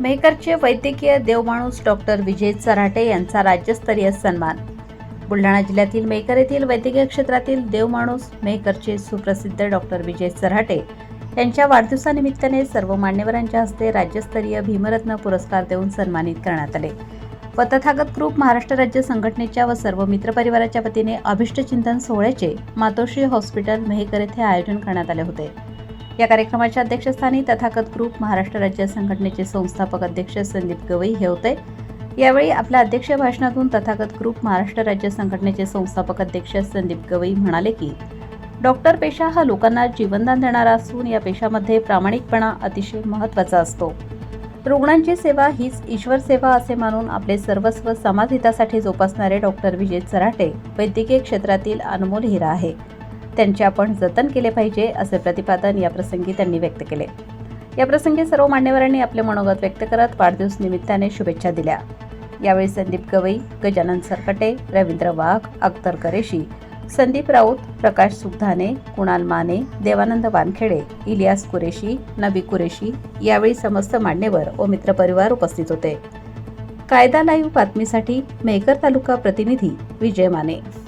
मेहकरचे वैद्यकीय देवमाणूस डॉक्टर विजय चराटे यांचा राज्यस्तरीय सन्मान. बुलढाणा जिल्ह्यातील मेहकर येथील वैद्यकीय क्षेत्रातील देवमाणूस मेहकरचे सुप्रसिद्ध डॉक्टर विजय चराटे यांच्या वाढदिवसानिमित्ताने सर्व मान्यवरांच्या हस्ते राज्यस्तरीय भीमरत्न पुरस्कार देऊन सन्मानित करण्यात आले. व तथागत ग्रुप महाराष्ट्र राज्य संघटनेच्या व सर्व मित्रपरिवाराच्या वतीने अभिष्टचिंतन सोहळ्याचे मातोश्री हॉस्पिटल मेहकर येथे आयोजन करण्यात आले होते. या कार्यक्रमाच्या अध्यक्षस्थानी तथागत ग्रुप महाराष्ट्र राज्य संघटनेचे संस्थापक अध्यक्ष संदीप गवई हे होते. यावेळी आपल्या अध्यक्ष भाषणातून तथागत ग्रुप महाराष्ट्र राज्य संघटनेचे संस्थापक अध्यक्ष संदीप गवई म्हणाले की डॉक्टर पेशा हा लोकांना जीवनदान देणारा असून या पेशामध्ये प्रामाणिकपणा अतिशय महत्त्वाचा असतो. रुग्णांची सेवा हीच ईश्वर सेवा असे मानून आपले सर्वस्व समाजहितासाठी जोपासणारे डॉक्टर विजय चराटे वैद्यकीय क्षेत्रातील अनमोल हिरा आहे. त्यांचे आपण जतन केले पाहिजे असे प्रतिपादन या प्रसंगी त्यांनी व्यक्त केले. या प्रसंगी सर्व मान्यवरांनी आपले मनोगत व्यक्त करत वाढदिवस निमित्ताने शुभेच्छा दिल्या. यावेळी संदीप गवई गजानन सरकटे रवींद्र वाघ अख्तर करेशी संदीप राऊत प्रकाश सुगधाने कुणाल माने देवानंद वानखेडे इलियास कुरेशी नबी कुरेशी यावेळी समस्त मान्यवर व मित्रपरिवार उपस्थित होते. कायदा लाईव्ह बातमीसाठी मेहकर तालुका प्रतिनिधी विजय माने.